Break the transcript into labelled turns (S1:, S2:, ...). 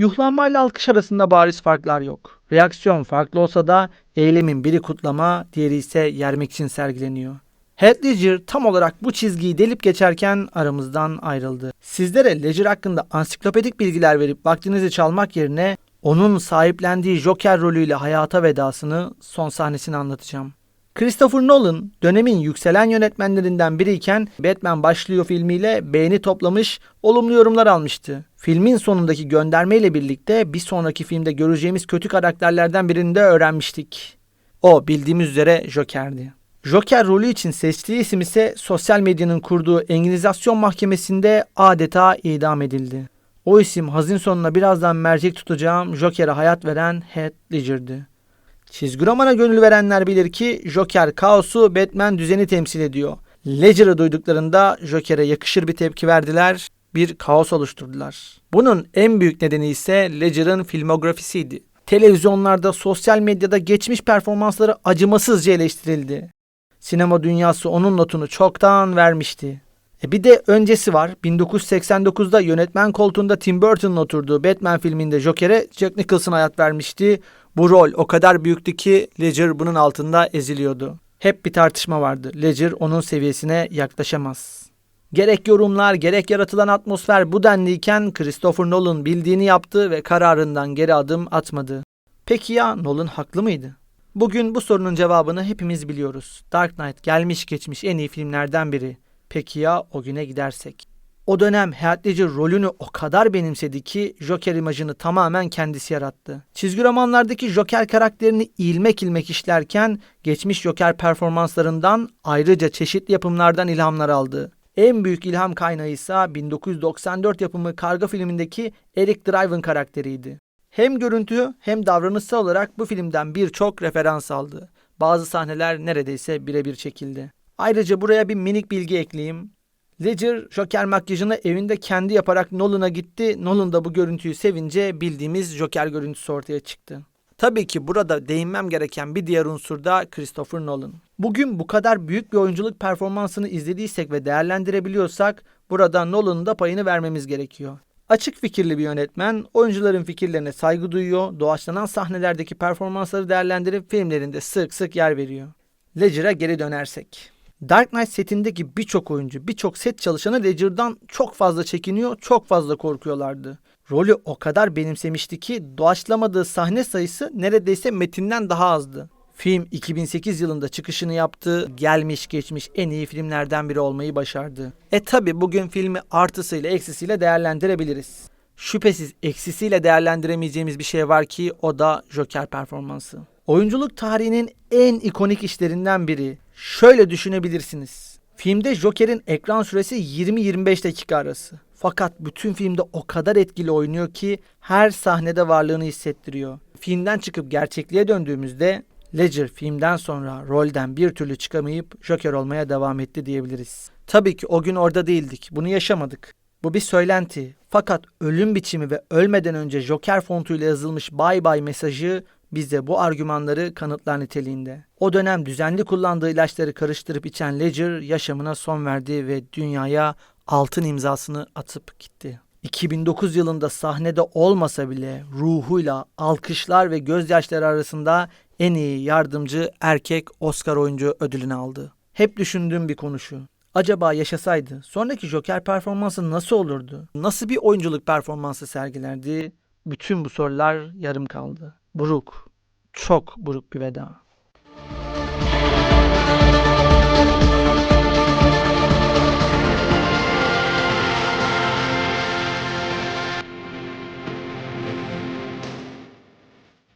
S1: Yuhlanma ile alkış arasında bariz farklar yok. Reaksiyon farklı olsa da eylemin biri kutlama, diğeri ise yermek için sergileniyor. Heath Ledger tam olarak bu çizgiyi delip geçerken aramızdan ayrıldı. Sizlere Ledger hakkında ansiklopedik bilgiler verip vaktinizi çalmak yerine onun sahiplendiği Joker rolüyle hayata vedasını son sahnesini anlatacağım. Christopher Nolan dönemin yükselen yönetmenlerinden biriyken Batman başlıyor filmiyle beğeni toplamış, olumlu yorumlar almıştı. Filmin sonundaki göndermeyle birlikte bir sonraki filmde göreceğimiz kötü karakterlerden birini de öğrenmiştik. O bildiğimiz üzere Joker'di. Joker rolü için seçtiği isim ise sosyal medyanın kurduğu Enginizasyon Mahkemesi'nde adeta idam edildi. O isim hazin sonuna birazdan mercek tutacağım Joker'e hayat veren Heath Ledger'di. Çizgi romana gönül verenler bilir ki Joker kaosu Batman düzeni temsil ediyor. Ledger'ı duyduklarında Joker'e yakışır bir tepki verdiler, bir kaos oluşturdular. Bunun en büyük nedeni ise Ledger'ın filmografisiydi. Televizyonlarda, sosyal medyada geçmiş performansları acımasızca eleştirildi. Sinema dünyası onun notunu çoktan vermişti. E bir de öncesi var. 1989'da yönetmen koltuğunda Tim Burton'un oturduğu Batman filminde Joker'e Jack Nicholson hayat vermişti. Bu rol o kadar büyüktü ki Ledger bunun altında eziliyordu. Hep bir tartışma vardı. Ledger onun seviyesine yaklaşamaz. Gerek yorumlar gerek yaratılan atmosfer bu denliyken Christopher Nolan bildiğini yaptı ve kararından geri adım atmadı. Peki ya Nolan haklı mıydı? Bugün bu sorunun cevabını hepimiz biliyoruz. Dark Knight gelmiş geçmiş en iyi filmlerden biri. Peki ya o güne gidersek? O dönem Heath rolünü o kadar benimsedi ki Joker imajını tamamen kendisi yarattı. Çizgi romanlardaki Joker karakterini ilmek ilmek işlerken geçmiş Joker performanslarından ayrıca çeşitli yapımlardan ilhamlar aldı. En büyük ilham kaynağı ise 1994 yapımı Karga filmindeki Eric Driven karakteriydi. Hem görüntü hem davranışsal olarak bu filmden birçok referans aldı. Bazı sahneler neredeyse birebir çekildi. Ayrıca buraya bir minik bilgi ekleyeyim. Ledger Joker makyajını evinde kendi yaparak Nolan'a gitti. Nolan da bu görüntüyü sevince bildiğimiz Joker görüntüsü ortaya çıktı. Tabii ki burada değinmem gereken bir diğer unsur da Christopher Nolan. Bugün bu kadar büyük bir oyunculuk performansını izlediysek ve değerlendirebiliyorsak burada Nolan'ın da payını vermemiz gerekiyor. Açık fikirli bir yönetmen, oyuncuların fikirlerine saygı duyuyor, doğaçlanan sahnelerdeki performansları değerlendirip filmlerinde sık sık yer veriyor. Ledger'a geri dönersek. Dark Knight setindeki birçok oyuncu, birçok set çalışanı Ledger'dan çok fazla çekiniyor, çok fazla korkuyorlardı. Rolü o kadar benimsemişti ki doğaçlamadığı sahne sayısı neredeyse metinden daha azdı. Film 2008 yılında çıkışını yaptı, gelmiş geçmiş en iyi filmlerden biri olmayı başardı. E tabi bugün filmi artısıyla eksisiyle değerlendirebiliriz. Şüphesiz eksisiyle değerlendiremeyeceğimiz bir şey var ki o da Joker performansı. Oyunculuk tarihinin en ikonik işlerinden biri. Şöyle düşünebilirsiniz. Filmde Joker'in ekran süresi 20-25 dakika arası. Fakat bütün filmde o kadar etkili oynuyor ki her sahnede varlığını hissettiriyor. Filmden çıkıp gerçekliğe döndüğümüzde Ledger filmden sonra rolden bir türlü çıkamayıp Joker olmaya devam etti diyebiliriz. Tabii ki o gün orada değildik. Bunu yaşamadık. Bu bir söylenti. Fakat ölüm biçimi ve ölmeden önce Joker fontuyla yazılmış bay bay mesajı bize bu argümanları kanıtlar niteliğinde. O dönem düzenli kullandığı ilaçları karıştırıp içen Ledger yaşamına son verdi ve dünyaya altın imzasını atıp gitti. 2009 yılında sahnede olmasa bile ruhuyla alkışlar ve gözyaşları arasında en iyi yardımcı erkek Oscar oyuncu ödülünü aldı. Hep düşündüğüm bir konu şu. Acaba yaşasaydı sonraki Joker performansı nasıl olurdu? Nasıl bir oyunculuk performansı sergilerdi? Bütün bu sorular yarım kaldı. Buruk. Çok buruk bir veda.